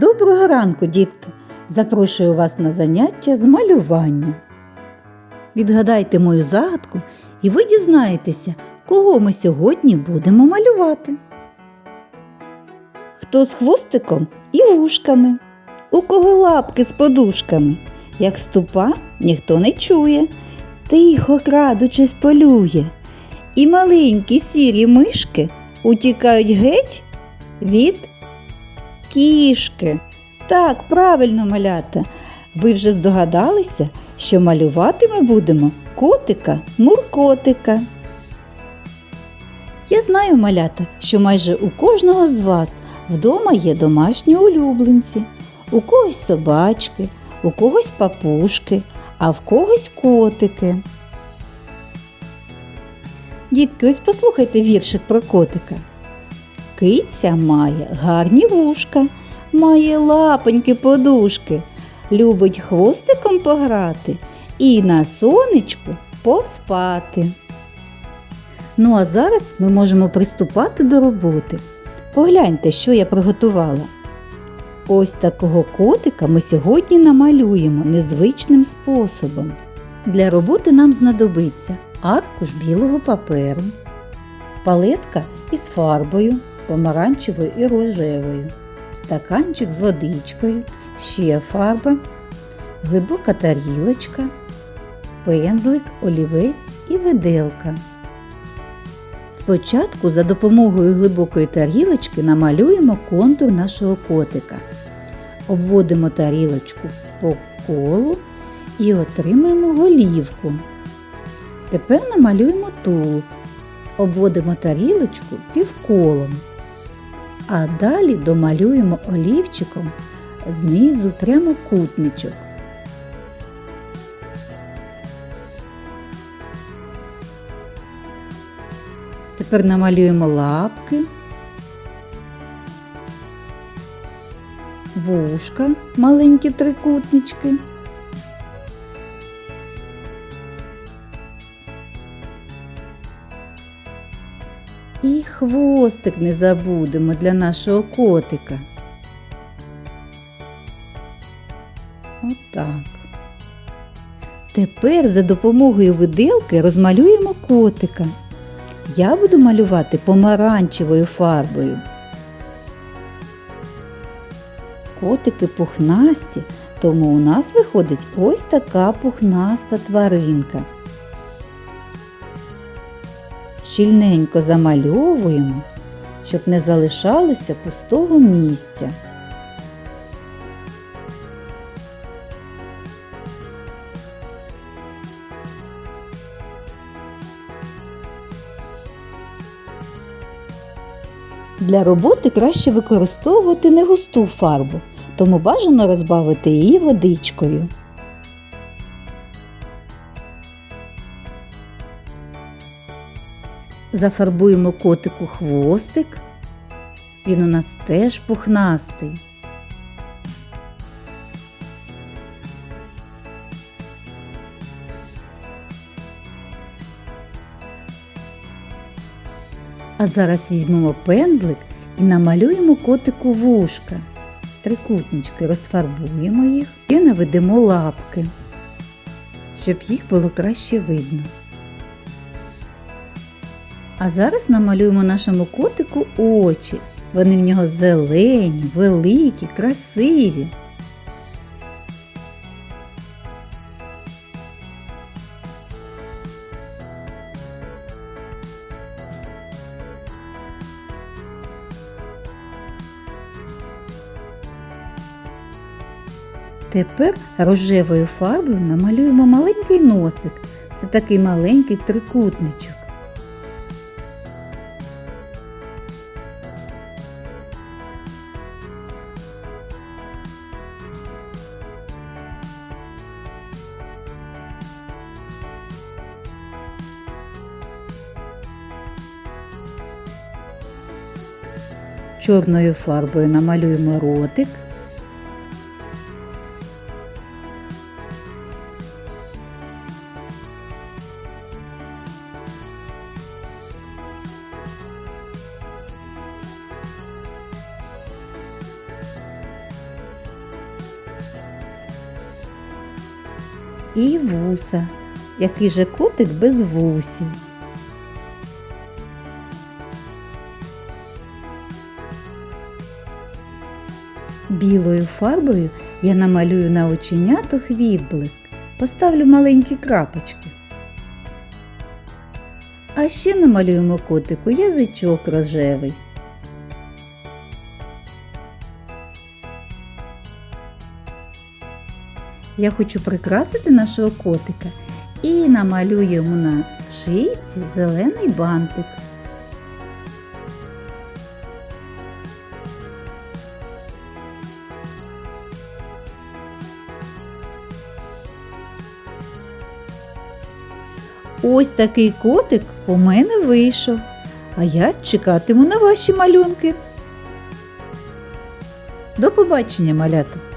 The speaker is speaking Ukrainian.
Доброго ранку, дітки! Запрошую вас на заняття з малювання. Відгадайте мою загадку, і ви дізнаєтеся, кого ми сьогодні будемо малювати. Хто з хвостиком і вушками, у кого лапки з подушками, як ступа ніхто не чує, тихо крадучись полює, і маленькі сірі мишки утікають геть від кішки. Так, правильно малята. Ви вже здогадалися, що малювати ми будемо котика Муркотика. Я знаю, малята, що майже у кожного з вас вдома є домашні улюбленці. У когось собачки, у когось папушки, а в когось котики. Дітки, ось послухайте віршик про котика. Киця має гарні вушка, має лапоньки подушки, любить хвостиком пограти і на сонечку поспати. Ну а зараз ми можемо приступати до роботи. Погляньте, що я приготувала. Ось такого котика ми сьогодні намалюємо незвичним способом. Для роботи нам знадобиться аркуш білого паперу, палетка із фарбою помаранчевою і рожевою, стаканчик з водичкою, ще фарба, глибока тарілочка, пензлик, олівець і виделка. Спочатку за допомогою глибокої тарілочки намалюємо контур нашого котика. Обводимо тарілочку по колу і отримаємо голівку. Тепер намалюємо тулуб. Обводимо тарілочку півколом. А далі домалюємо олівчиком знизу прямокутничок. Тепер намалюємо лапки, вушка, маленькі трикутнички. І хвостик не забудемо для нашого котика. Отак. Тепер за допомогою виделки розмалюємо котика. Я буду малювати помаранчевою фарбою. Котики пухнасті, тому у нас виходить ось така пухнаста тваринка. Щільненько замальовуємо, щоб не залишалося пустого місця. Для роботи краще використовувати не густу фарбу, тому бажано розбавити її водичкою. Зафарбуємо котику хвостик. Він у нас теж пухнастий. А зараз візьмемо пензлик і намалюємо котику вушка. Трикутнички розфарбуємо їх і наведемо лапки, щоб їх було краще видно. А зараз намалюємо нашому котику очі. Вони в нього зелені, великі, красиві. Тепер рожевою фарбою намалюємо маленький носик. Це такий маленький трикутничок. Чорною фарбою намалюємо ротик. І вуса, який же котик без вусів. Білою фарбою я намалюю на оченятах відблиск, поставлю маленькі крапочки. А ще намалюємо котику язичок рожевий. Я хочу прикрасити нашого котика і намалюю йому на шийці зелений бантик. Ось такий котик у мене вийшов, а я чекатиму на ваші малюнки. До побачення, малята!